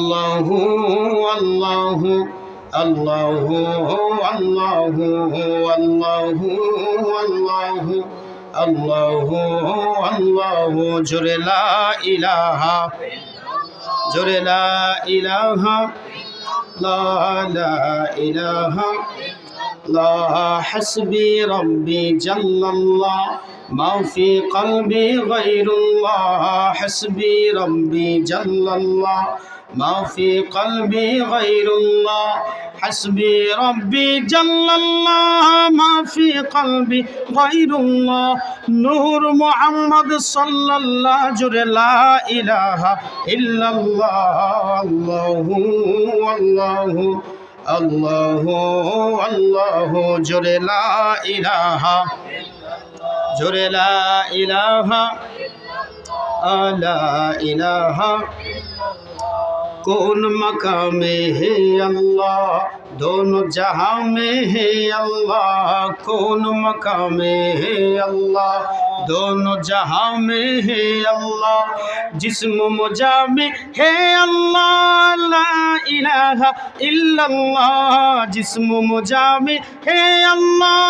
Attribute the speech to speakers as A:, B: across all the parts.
A: আল্লাহ আল্লাহ আল্লাহ আল্লাহ আল্লাহ আল্লাহ আল্লাহ আল্লাহ জোরে লা ইলাহা জোরে লা ইলাহা লা ইলাহা لا حسبي ربي جل الله. ما في قلبي غير الله حسبي ربي جل الله. ما في قلبي غير الله حسبي ربي جل الله. ما في قلبي غير الله. نور محمد صلى الله جل لا إله إلا الله. الله والله আল্লাহ আল্লাহ জোরে লা ইলাহা জোরে লা ইলাহা আলা ইলাহা কোন মকামে হে আল্লাহ? দোনো জাহাঁ মে হে আল্লাহ, কোন মকামে হে আল্লাহ? দোনো জাহাঁ মে হে আল্লাহ, জিসম মজা মে হে আল্লাহ, লা ইলাহা ইল্লাল্লাহ, জিসম মজা হে আল্লাহ।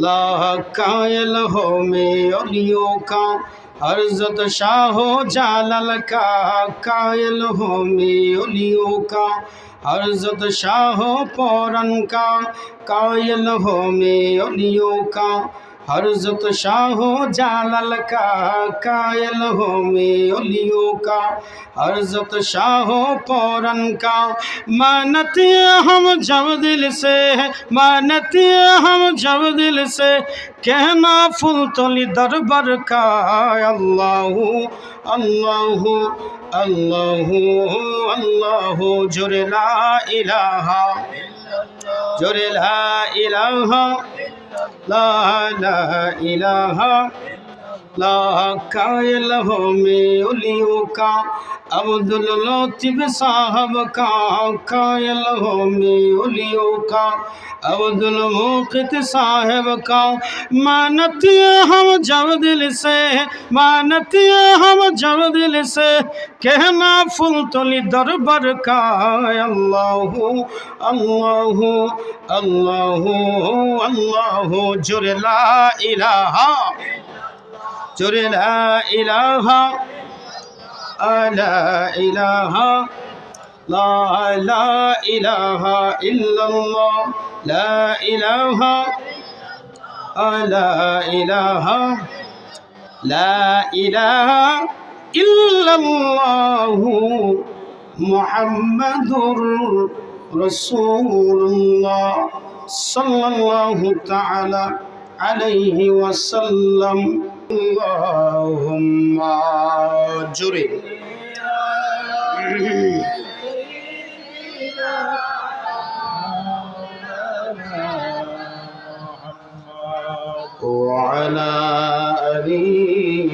A: लाख कायल हो में अलियों का, हरजत शाह हो जालल का, कायल हो में अलियों का, हरजत शाह हो पौरन का, कायल हो में अलियों का। हरजत शाह जालल का कायल हो में अलियों का हरजत शाह पौरन का मानती हम जब दिल से मानती हम जब दिल से कहना फुल तोली दरबर का अल्लाह अल्लाह अल्लाह अल्लाह जोरे ला इलाहा जोरे ला इलाहा La ilahe লাকা এলহমে অলিউকা আব্দুল লতিফ সাহাব কাকা এলহমে অলিউকা আব্দুল মুকিত সাহেব কা মানতি হম জব দিল সে মানতি হম জব দিল সে, কেহনা ফুল তলি দরবার কা আল্লাহ আল্লাহ আল্লাহ আল্লাহ, জোরে লা ইলাহা اشكر لا إله آه، الا إله لا لا إله إلا الله لا إله آه، لا إله لا إله إلا الله محمد رسول الله صلى الله تعالى عليه وسلم. اللهم جري وعلى آله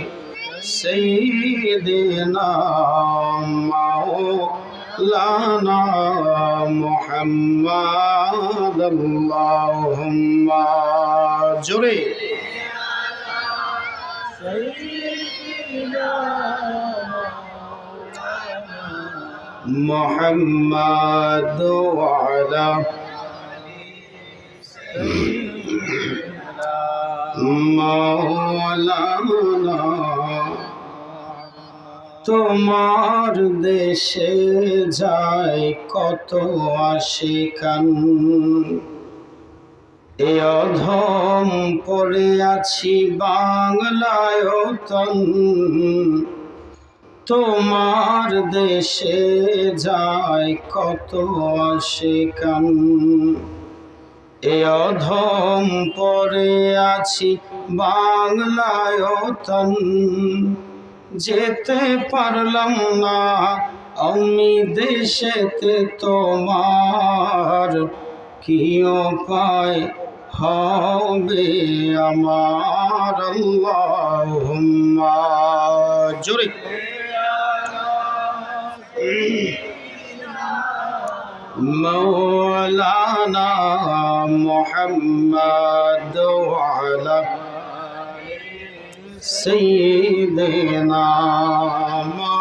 A: سيدنا لنا محمد اللهم جري محمد وعلى مولانا তোমার দেশে যায় কত আশিকান। এ অধম পড়ে আছি বাংলায় তন তোমার দেশে যায় কত আশিকান। এ অধম পরে আছি বাংলায় তন যেতে পারলাম না আমি দেশেতে তোমার। কিও পায় হবে আমার জোরে। মৌলানা মোহাম্মা سيدنا محمد